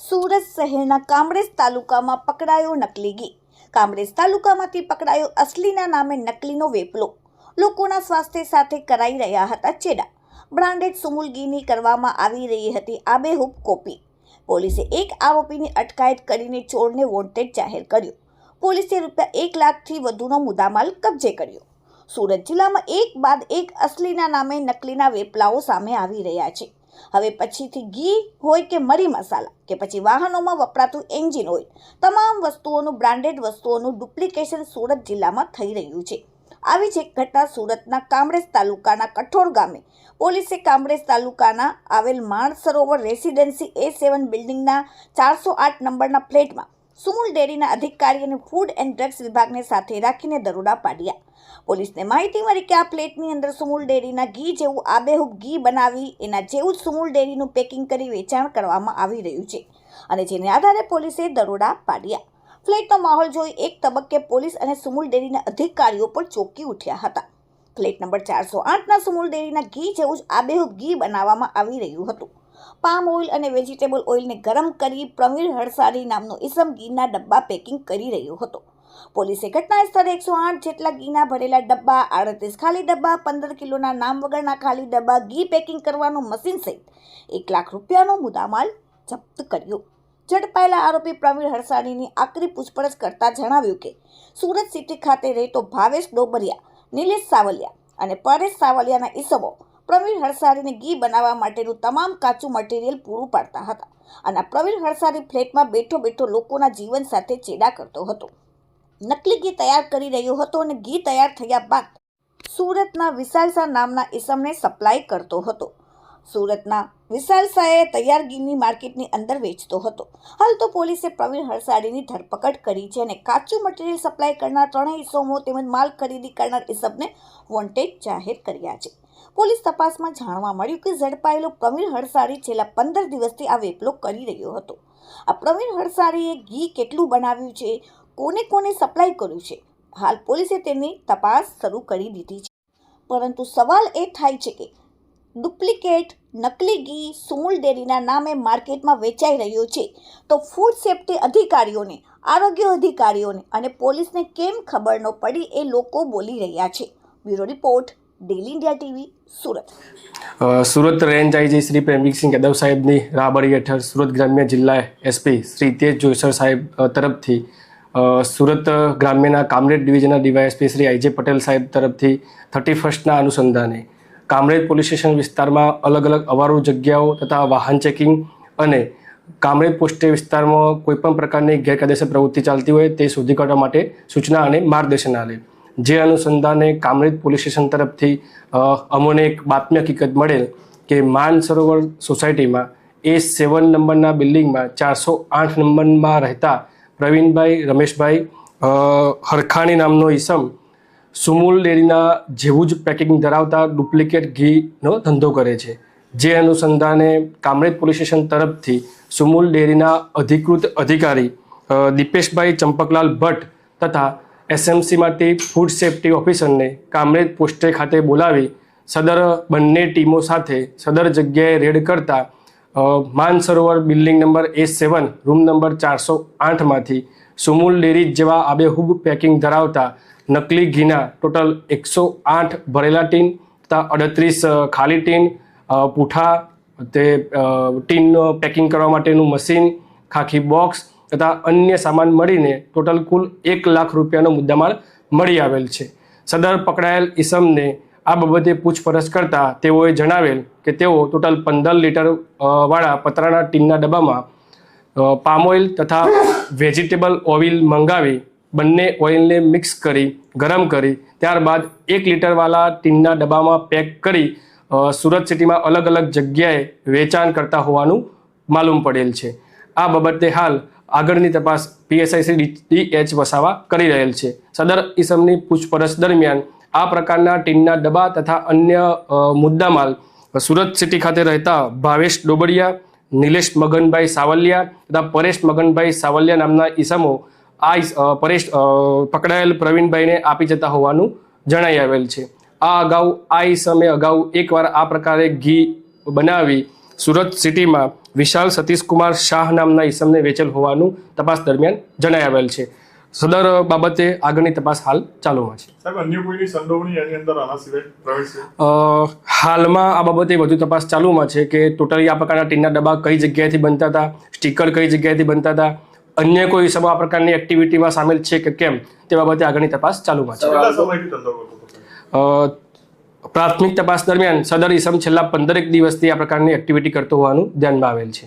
સુરત શહેરના કામરેજ તાલુકામાં પકડાયો નકલી ઘી કામરેજ તાલુકામાંથી પકડાયો અસલીના નામે નકલીનો વેપલો. લોકોના સ્વાસ્થ્ય સાથે કરાઈ રહ્યા હતા ચેડા. બ્રાન્ડેડ સુમુલ ઘીની કરવામાં આવી રહી હતી આબેહૂબ કોપી. પોલીસે એક આરોપીની અટકાયત કરીને ચોરને વોન્ટેડ જાહેર કર્યો. પોલીસે રૂપિયા એક લાખથી વધુનો મુદ્દામાલ કબજે કર્યો. સુરત જિલ્લામાં એક બાદ એક અસલીના નામે નકલીના વેપલાઓ સામે આવી રહ્યા છે. હવે પછીથી ઘી હોય કે મરી મસાલા, કે પછી વાહનોમાં વપરાતું એન્જિન ઓઇલ, તમામ વસ્તુઓનું બ્રાન્ડેડ વસ્તુઓનું ડુપ્લિકેશન સુરત જિલ્લામાં થઈ રહ્યું છે. આવી જ એક ઘટના સુરતના કામરેજ તાલુકાના કઠોળ ગામે, પોલીસે કામરેજ તાલુકાના આવેલ માણ સરોવર રેસિડેન્સી એ સેવન બિલ્ડિંગના ચારસો આઠ નંબરના ફ્લેટમાં સુમુલ ડેરીના અધિકારી અને ફૂડ એન્ડ ડ્રગ્સ વિભાગને સાથે રાખીને દરોડા પાડ્યા. પોલીસને માહિતી મળી કે આ પ્લેટની અંદર સુમુલ ડેરીના ઘી જેવું આબેહૂબ ઘી બનાવી, એના જેવું જ સુમુલ ડેરીનું પેકિંગ કરી વેચાણ કરવામાં આવી રહ્યું છે અને જેને આધારે પોલીસે દરોડા પાડ્યા. ફ્લેટનો માહોલ જોઈ એક તબક્કે પોલીસ અને સુમુલ ડેરીના અધિકારીઓ પણ ચોંકી ઉઠ્યા હતા. ફ્લેટ નંબર ચારસો આઠના સુમુલ ડેરીના ઘી જેવું જ આબેહૂબ ઘી બનાવવામાં આવી રહ્યું હતું. પામ ઓઇલ અને વેજીટેબલ ઓઇલને ગરમ કરી પ્રવીણ હળસારી નામનો ઈસમ ઘીના ડબ્બા પેકિંગ કરી રહ્યો હતો. પોલીસે ઘટના સ્થળે એકસો આઠ જેટલા ઘીના ભરેલા ડબ્બા, આડત્રીસ ખાલી ડબ્બા, પંદર કિલોના નામ વગરના ખાલી ડબ્બા, ઘી પેકિંગ કરવાનું મશીન સહિત એક લાખ રૂપિયાનો મુદ્દામાલ જપ્ત કર્યો. ઝડપાયેલા આરોપી પ્રવીણ હરસાણીની આકરી પૂછપરછ કરતા જણાવ્યું કે, સુરત સિટી ખાતે રહેતો ભાવેશ ડોબરિયા, નિલેશ સાવલિયા અને પરેશ સાવલિયાના ઈસમો પ્રવીણ હરસારીને ઘી બનાવવા માટેનું તમામ કાચું મટીરિયલ પૂરું પાડતા હતા અને પ્રવીણ હરસારી ફ્લેટમાં બેઠો બેઠો લોકોના જીવન સાથે ચેડા કરતો હતો. નકલી ઘી તૈયાર કરી રહ્યો હતો અને ઘી તૈયાર થયા બાદ સુરતના વિશાલસા નામના ઇસમને સપ્લાય કરતો હતો. સુરતના વિશાલસાએ તૈયાર ઘીની માર્કેટની અંદર વેચતો હતો. હાલ તો પોલીસે પ્રવીણ હરસાડીની ધરપકડ કરી છે અને કાચું મટીરિયલ સપ્લાય કરનાર ત્રણેય ઇસમો તેમજ માલ ખરીદી કરનાર ઇસમને વોન્ટેડ જાહેર કર્યા છે. પોલીસ તપાસમાં જાણવા મળ્યું કે ઝડપાયેલો પ્રવીણ હડસારી છેલ્લા પંદર દિવસથી આ વેપલો કરી રહ્યો હતો. આ પ્રવીણ હડસારીએ ઘી કેટલું બનાવ્યું છે? કોને કોને સપ્લાય કર્યું છે? હાલ પોલીસે તેની તપાસ શરૂ કરી દીધી છે. પરંતુ સવાલ એ થાય છે કે ડુપ્લિકેટ નકલી ઘી સુમૂલ ડેરીના નામે માર્કેટમાં વેચાઈ રહ્યો છે તો ફૂડ સેફ્ટી અધિકારીઓને, આરોગ્ય અધિકારીઓને અને પોલીસને કેમ ખબર ન પડી એ લોકો બોલી રહ્યા છે. Bureau report daily India TV Surat. Surat range IG Shri Premvirsinh Yadav સાહેબની રાબડી હેઠળ સુરત ગ્રામ્ય જિલ્લા એસપી શ્રી તેજ જોઈસર સાહેબ તરફથી સુરત ગ્રામ્યના Kamrej ડિવિઝનના DYSP Shri I J Patel સાહેબ તરફથી થર્ટી ફર્સ્ટના અનુસંધાને કામરેજ પોલીસ સ્ટેશન વિસ્તારમાં અલગ અલગ અવારું જગ્યાઓ તથા વાહન ચેકિંગ અને કામરેજ પોસ્ટે વિસ્તારમાં કોઈપણ પ્રકારની ગેરકાયદેસર પ્રવૃત્તિ ચાલતી હોય તે શોધી કાઢવા માટે સૂચના અને માર્ગદર્શન આલે. જે અનુસંધાને કામરેજ પોલીસ સ્ટેશન તરફથી અમોને એક બાતમી હકીકત મળેલ કે માન સરોવર સોસાયટીમાં એ સેવન નંબરના બિલ્ડિંગમાં ચારસો આઠ નંબરમાં રહેતા પ્રવીણભાઈ, રમેશભાઈ હરખાણી નામનો ઈસમ સુમુલ ડેરીના જેવું જ પેકિંગ ધરાવતા ડુપ્લિકેટ ઘીનો ધંધો કરે છે. જે અનુસંધાને કામરેજ પોલીસ સ્ટેશન તરફથી સુમુલ ડેરીના અધિકૃત અધિકારી દીપેશભાઈ ચંપકલાલ ભટ્ટ તથા એસએમસીમાંથી ફૂડ સેફ્ટી ઓફિસરને કામરેજ પોસ્ટે ખાતે બોલાવી સદર બંને ટીમો સાથે સદર જગ્યાએ રેડ કરતા Mansarovar building number A seven room number ચારસો આઠમાંથી સુમુલ ડેરી જેવા આબેહૂબ પેકિંગ ધરાવતા નકલી ઘીના ટોટલ એકસો આઠ ભરેલા ટીન તથા અડત્રીસ ખાલી ટીન પૂઠા, તે ટીનનું પેકિંગ કરવા માટેનું મશીન ખાખી બોક્સ તથા અન્ય સામાન મળીને ટોટલ કુલ એક લાખ રૂપિયાનો મુદ્દામાલ મળી આવેલ છે. સદર પકડાયેલ ઈસમને આ બાબતે પૂછપરછ કરતા તેઓએ જણાવેલ કે તેઓ ટોટલ પંદર લીટર વાળા પતરાના ટીનના ડબ્બામાં પામ ઓઇલ તથા વેજીટેબલ ઓઇલ મંગાવી બંને ઓઇલને મિક્સ કરી, ગરમ કરી, ત્યારબાદ એક લીટરવાળા ટીનના ડબ્બામાં પેક કરી સુરત સિટીમાં અલગ અલગ જગ્યાએ વેચાણ કરતા હોવાનું માલુમ પડેલ છે. આ બાબતે હાલ આગળની તપાસ પીએસઆઈ શ્રી ડી વસાવા કરી રહેલ છે. સદર ઇસમની પૂછપરછ દરમિયાન આ પ્રકારના ટીનના ડબ્બા તથા અન્ય મુદ્દામાલ સુરત સિટી ખાતે રહેતા ભાવેશ ડોબડિયા, નિલેશ મગનભાઈ સાવલિયા તથા પરેશ મગનભાઈ સાવલિયા નામના ઈસમો આ પરેશ પકડાયેલ પ્રવીણભાઈને આપી જતા હોવાનું જણાઈ આવેલ છે. આ અગાઉ આ ઈસમે અગાઉ એકવાર આ પ્રકારે ઘી બનાવી સુરત સિટીમાં વિશાલ સતીશકુમાર શાહ નામના ઈસમને વેચેલ હોવાનું તપાસ દરમિયાન જણાઈ આવેલ છે. સદર બાબતે આગળની તપાસ હાલ ચાલુમાં છે. સાહેબ અન્ય કોઈની સંડોવણી એની અંદર આના સિવાય પ્રવેશ હાલમાં આ બાબતે વધુ તપાસ ચાલુમાં છે કે ટોટલી આ પ્રકારના ટીનના ડબ્બા કઈ જગ્યાએથી બનતા હતા સ્ટીકર કઈ જગ્યાએથી બનતા હતા અન્ય કોઈ આ પ્રકારની એક્ટિવિટીમાં સામેલ છે કે કેમ તે બાબતે આગળની તપાસ ચાલુમાં છે. પ્રાથમિક તપાસ દરમિયાન સદર ઈસમ છેલ્લા પંદરેક દિવસથી આ પ્રકારની એક્ટિવિટી કરતો હોવાનું ધ્યાનમાં આવેલ છે.